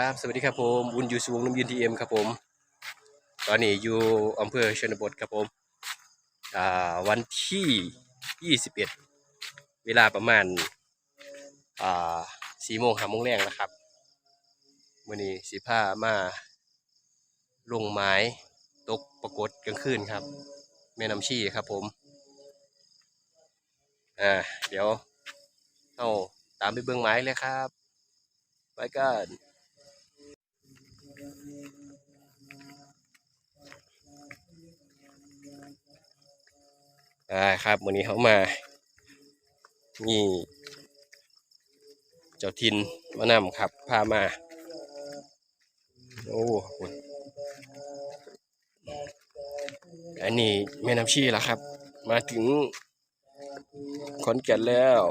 ครับ สวัสดีครับผมบุญอยู่สวงน้ำยืนทีเอ็มครับผม ตอนนี้อยู่อำเภอชนบทครับผมอ่าวันที่ 21 เวลาประมาณอ่า4โมง5โมงแรงนะครับวันนี้สีผ้ามาลงไม้ตกปรากฏกลางคืนครับ แม่น้ำชี่ครับผมอ่าเดี๋ยวเอาตามไปเบื้องไม้เลยครับ ไปกัน อ่าครับวันนี้เขามา นี่ เจ้าทินมานำครับ พามา โอ้โหอันนี้แม่น้ำชีแล้วครับ มาถึงขอนแก่นแล้ว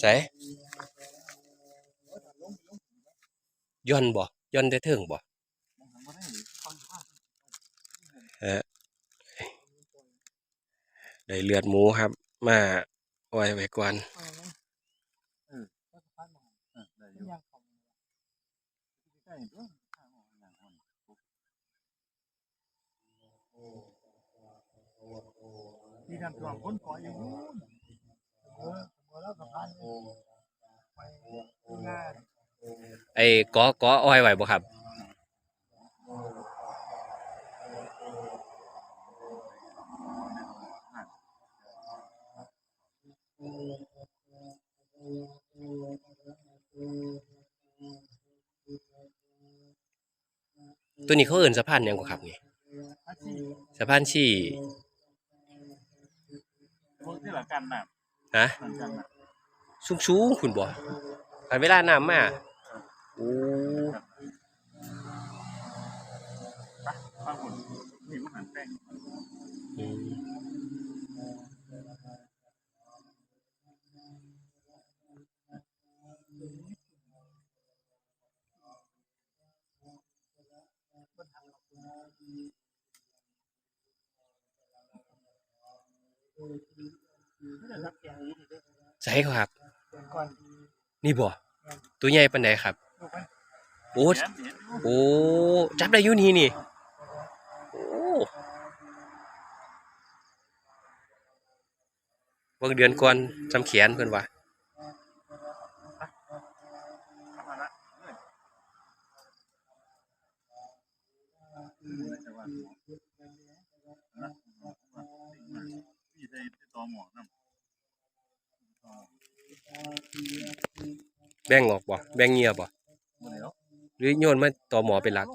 ใส่ ย่อนบ่ย่อนได้เทิงบ่ได้เลือดหมูครับ มาไว้ไว้ก่อนที่ทำตัวคนก่ออย่างนู้นเออเออแล้วสะพานไปง่าน ไอ้กอกออ้อยไว้บ่ครับตัวนี้เขาเอิ้นสะพานหยังกว่าครับนี่อาชีพสะพานชี่พวกที่หลังกันน่ะฮะหลังกันน่ะสูงสูงๆคุณบ่คันเวลาน้ำมา โอ้บางคนนี่มันหันแป้งอืมไม่ได้รับแกงนี้ดิเด้อใช่ครับแกงก่อนนี่บ่ตัวใหญ่ปานใดครับลูกมัน โอ้โอ้จับได้ยูนีนี่โอ้เบิ่งเดือนก่อนจำเขียนเพื่อนว่าแบ่งออกบ่แบ่งเงียบบ่ หรือโยนมาต่อหมอเป็นหลัก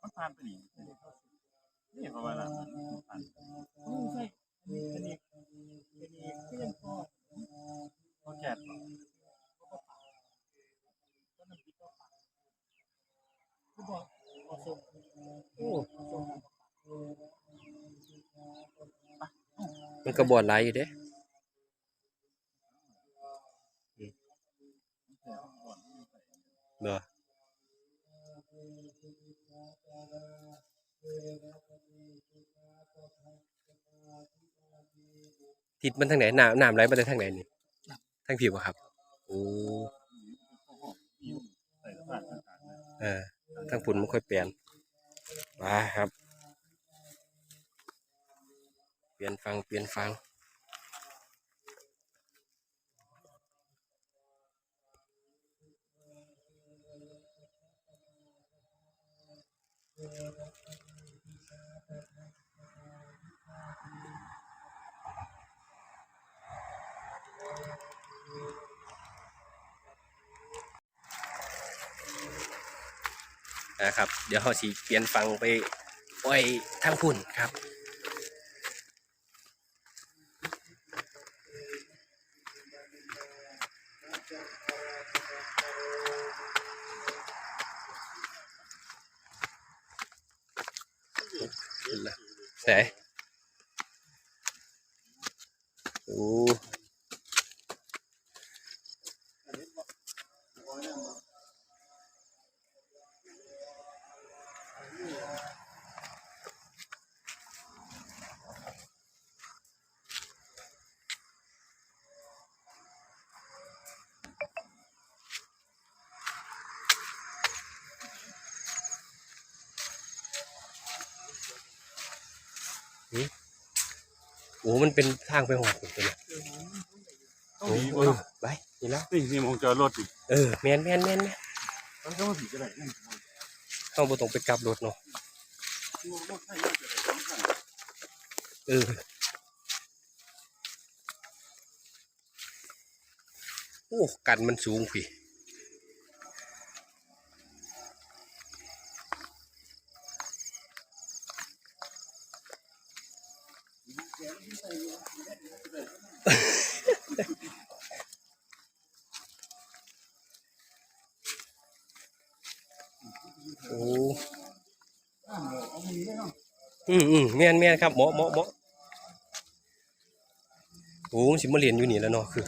มันผ่านไปนี่นี่เพราะว่าผ่านใช่อันนี้อันนี้ก็ยังพอพอแก่น้ำพริกก็ปากก็บอกพอส่ง โอ้ส่งมันก็บ่หลายอยู่เด้เนาะทิศมันทางไหนน้ำน้ำไหลมาจากทางไหนนี่ทางผิวบ่ครับโอ้ใส่สะพานต่างๆนะเออทางฝุ่นมันค่อยเปลี่ยน มาครับ เปลี่ยนฟังเปลี่ยนฟัง นะครับ เดี๋ยวเขาสีเปลี่ยนฟังไปอ้ยทั้งพุ่นครับไหนโอ้ โหมันเป็นทางไปหอดผมตัวเนี้ต้องโอ้มีเอบ่อเนาะไปนี่แล้วนี่นี่มองจอดรถดิเออแมนแมนแมนแมนมันก็มาผีจะได้นั่นเข้าบ่ต้องไปกลับรถเนาะตัวรถให้ยากจะได้สำคัญเออโอ้กันมันสูงพี่ โอ้อืมอืมแม่นแม่นครับเหมาะเหมาะเหมาะโอ้สิมาเรียนอยู่นี่แล้วเนาะคือ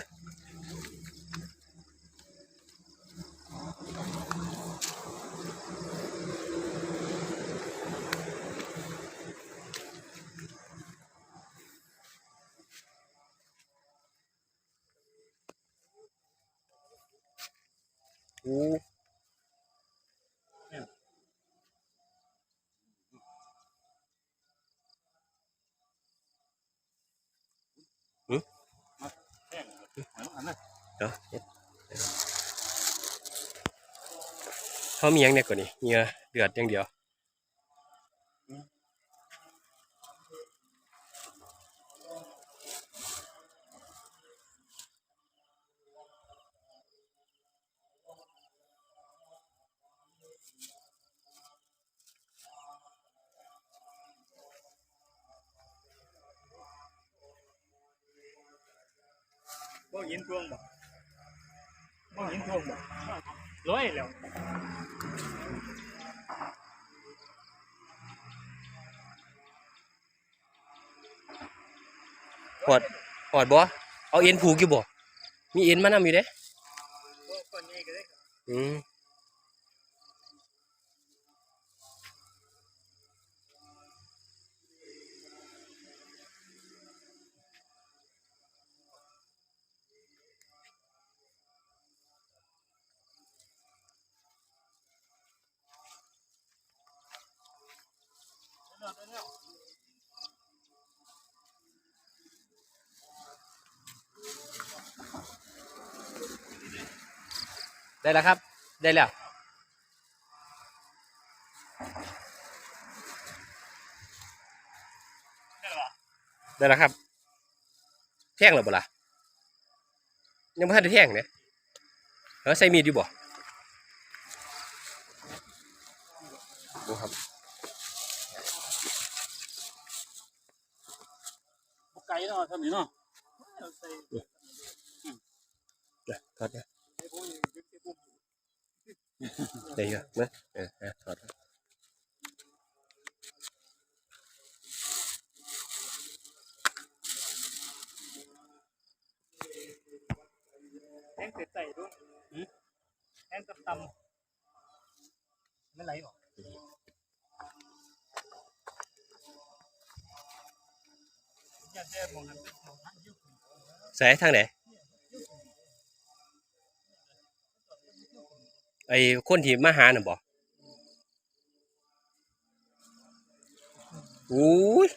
โอ้ เหมือนอันนั้นเนาะเขามีหยังเนี่ยก่อนนี่เหงื่อเดือดอย่างเดียว บ่ยินทวงบ่บ่ยินทวงบ่ร้อยแล้วหอดหอดบ่เอาเอ็นผูกอยู่บ่มีเอ็นมานำอยู่เด้บ่ก่อนนี้ก็ได้อืม ได้แล้วครับ ได้แล้วได้แล้วครับ แท่งแล้วบ่ล่ะยังไม่ทันได้แท่งเนี่ยเออใส่มีดอยู่บ่ดูครับ บ่ไกลเนาะทำนี่เนาะเดี๋ยวถอดเนี่ยได้เยอะนะเออเออถอดแห้งใส่ด้วยแห้งตำๆไม่ไหลหรอ ใส่ทางไหนไอ้คนที่มาหาน่ะบ่อู้ย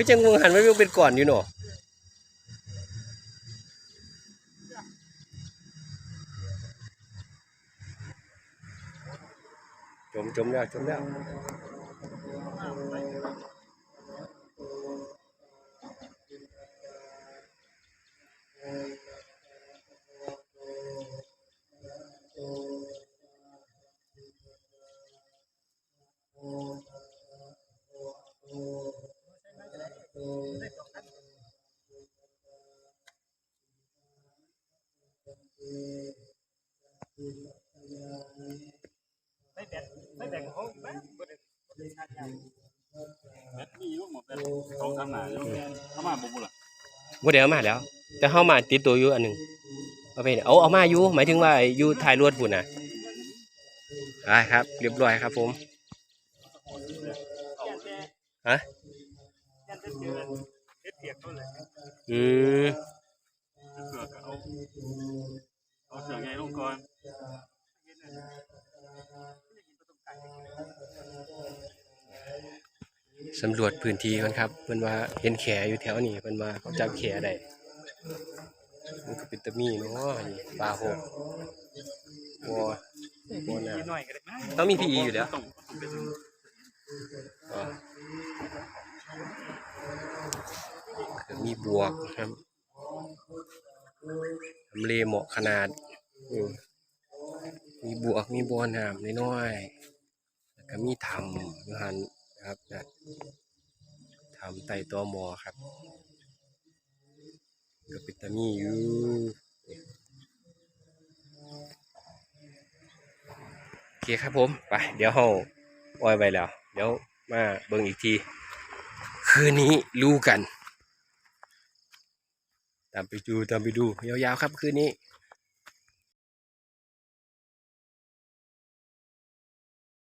คือจังมึงหันมันยังเป็นก่อนอยู่เนาะจมจมแล้วจมแล้ว หนาอยู่เข้ามาบ่บุล่ะบ่ได้เอามาแล้ว แต่เฮามาติดตัวอยู่อันหนึงเอาไปเนี่ยเอาเอามาอยู่หมายถึงว่าอยู่ท้ายรถพุ่นน่ะได้ครับ เรียบร้อยครับ ผมยันแต่ฮะยันแต่เจอเฮ็ดเปียกเขาเลยอืมเสือกเอาเอาเสือกไงลงก่อน สำรวจพื้นที่กันครับเพิ่นว่าเห็นแขอยู่แถวนี้เพิ่นว่าเขาจับแขได้มันก็เป็นตะมีเนาะนี่ปลาหกบัวบัวน้หน่อยก็ได้นะต้องมีพีอยู่แล้วอ๋อมีบวกครับทำเลเหมาะขนาด มีบวกมีบัวน้ำน้อยๆแล้วก็มีถ้ำอยู่หันนะครับนะำไต่ตอหมอครับก็เป็นตามีอยู่โอเคครับผม ไป เดี๋ยวเฮาออยไปแล้ว เดี๋ยวมาเบิ่งอีกที คืนนี้รู้กัน ตามไปดู ตามไปดู ยาวๆครับคืนนี้